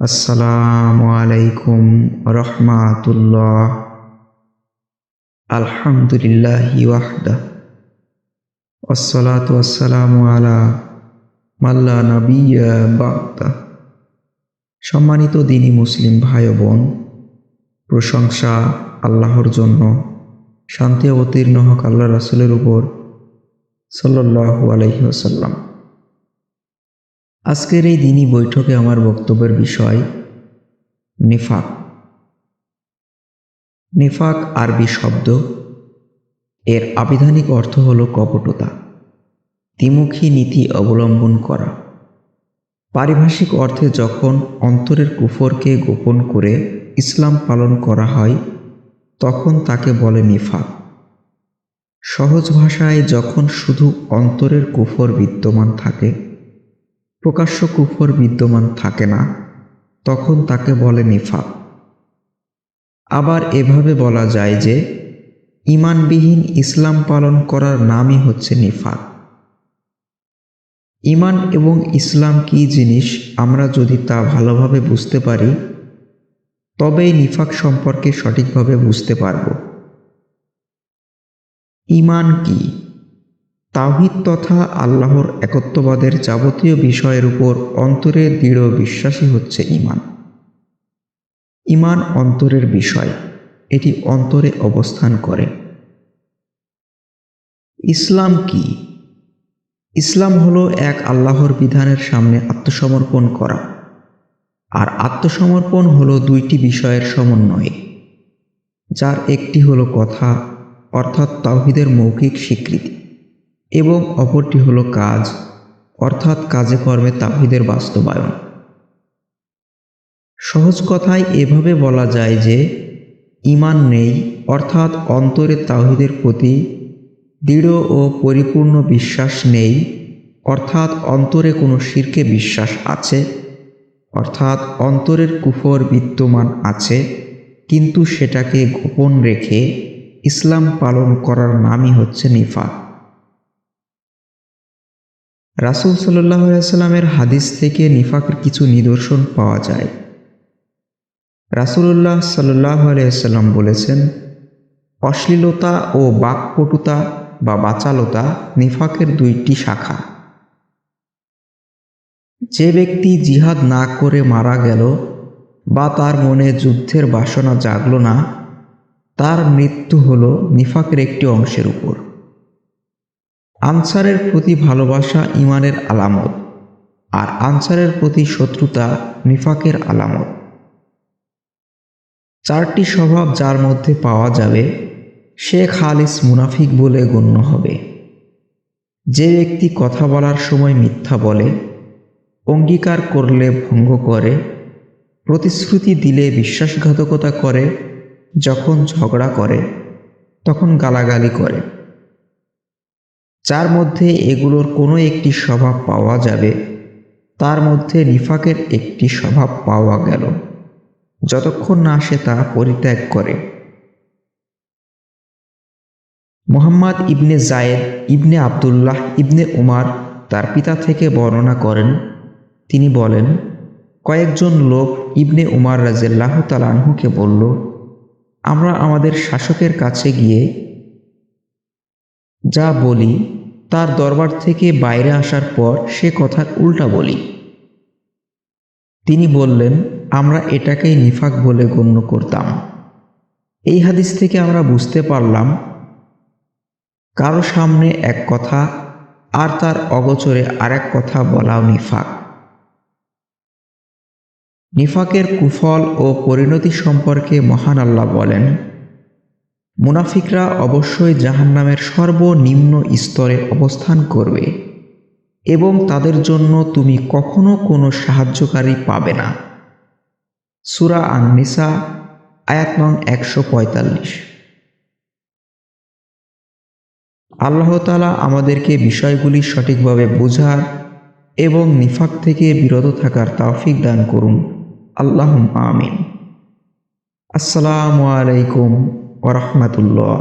আসসালামু আলাইকুম রহমাতুল্লাহ। আলহামদুলিল্লাহ ওয়াহদা। আসসালাতু আসসালামু আলা মাল্লা সম্মানিত দিনী মুসলিম ভাই বোন প্রশংসা আল্লাহর জন্য, শান্তি অবতীর্ণ হক আল্লাহ রাসুলের উপর সাল্লাল্লাহু আলাইহি ওয়াসাল্লাম। আজকের এই দিনই বৈঠকে আমার বক্তব্যের বিষয়, নিফাক। নিফাক আরবি শব্দ। এর আবিধানিক অর্থ হল কপটতা। দ্বিমুখী নীতি অবলম্বন করা। পারিভাষিক অর্থে যখন অন্তরের কুফরকে গোপন করে ইসলাম পালন করা হয়, তখন তাকে বলে নিফাক। সহজ ভাষায় যখন শুধু অন্তরের কুফর বিদ্যমান থাকে প্রকাশ্য কুফর বিদ্যমান থাকে না। তখন তাকে বলে নিফাক। আবার এভাবে বলা যায় যে, ইমানবিহীন ইসলাম পালন করার নামই হচ্ছে নিফাক। ইমান এবং ইসলাম কি জিনিস আমরা যদি তা ভালোভাবে বুঝতে পারি, তবেই নিফাক সম্পর্কে সঠিকভাবে বুঝতে পারব। ইমান কি? তাওহিদ তথা আল্লাহর একত্ববাদের যাবতীয় বিষয়ের উপর অন্তরে দৃঢ় বিশ্বাসী হচ্ছে ইমান ইমান অন্তরের বিষয়, এটি অন্তরে অবস্থান করে। ইসলাম কি? ইসলাম হলো এক আল্লাহর বিধানের সামনে আত্মসমর্পণ করা। আর আত্মসমর্পণ হলো দুইটি বিষয়ের সমন্বয়ে। যার একটি হলো কথা, অর্থাৎ তাওহিদের মৌখিক স্বীকৃতি। এবং অপরটি হলো কাজ, অর্থাৎ কাজে কর্মে তাহিদের বাস্তবায়ন। সহজ কথায় এভাবে বলা যায় যে ইমান নেই, অর্থাৎ অন্তরে তাহিদের প্রতি দৃঢ় ও পরিপূর্ণ বিশ্বাস নেই, অর্থাৎ অন্তরে কোনো শিরকে বিশ্বাস আছে, অর্থাৎ অন্তরের কুফর বিদ্যমান আছে, কিন্তু সেটাকে গোপন রেখে ইসলাম পালন করার নামই হচ্ছে নিফাক। রাসুল সাল্লাহ সাল্লামের হাদিস থেকে নিফাকের কিছু নিদর্শন পাওয়া যায়। রাসুল্লাহ সাল্লাহ আলাইসাল্লাম বলেছেন, অশ্লীলতা ও বাকপটুতা বা বাচালতা নিফাকের দুইটি শাখা। যে ব্যক্তি জিহাদ না করে মারা গেল বা তার মনে যুদ্ধের বাসনা জাগল না, তার মৃত্যু হল নিফাকের একটি অংশের উপর। আনসারের প্রতি ভালোবাসা ইমানের আলামত, আর আনসারের প্রতি শত্রুতা নিফাকের আলামত। চারটি স্বভাব যার মধ্যে পাওয়া যাবে সে খালিস মুনাফিক বলে গণ্য হবে। যে ব্যক্তি কথা বলার সময় মিথ্যা বলে, অঙ্গীকার করলে ভঙ্গ করে, প্রতিশ্রুতি দিলে বিশ্বাসঘাতকতা করে, যখন ঝগড়া করে, তখন গালাগালি করে। যার মধ্যে এগুলোর কোনো একটি স্বভাব পাওয়া যাবে, তার মধ্যে নিফাকের একটি স্বভাব পাওয়া গেল। যতক্ষণ না সে তা পরিত্যাগ করে। মোহাম্মদ ইবনে জায়েদ ইবনে আবদুল্লাহ ইবনে উমার তার পিতা থেকে বর্ণনা করেন। তিনি বলেন, কয়েকজন লোক ইবনে উমার রাজেল্লাহ তালানহুকে বলল, আমরা আমাদের শাসকের কাছে গিয়ে যা বলি, তার দরবার থেকে বাইরে আসার পর সে কথার উল্টা বলি। তিনি বললেন, আমরা এটাকেই নিফাক বলে গণ্য করতাম। এই হাদিস থেকে আমরা বুঝতে পারলাম, কারও সামনে এক কথা আর তার অগোচরে আরেক কথা বলাও নিফাক। নিফাকের কুফল ও পরিণতি সম্পর্কে মহান আল্লাহ বলেন মুনাফিকরা অবশ্যই জাহান্নামের সর্বনিম্ন স্তরে অবস্থান করবে এবং তাদের জন্য তুমি কখনো কোনো সাহায্যকারী পাবে না। সুরা আননিসা, আয়াত নং একশো পঁয়তাল্লিশ। আল্লাহতালা আমাদেরকে বিষয়গুলি সঠিকভাবে বোঝার এবং নিফাক থেকে বিরত থাকার তৌফিক দান করুন। আল্লাহ আমিন। আসসালামু আলাইকুম ওরহমতুল্লাহ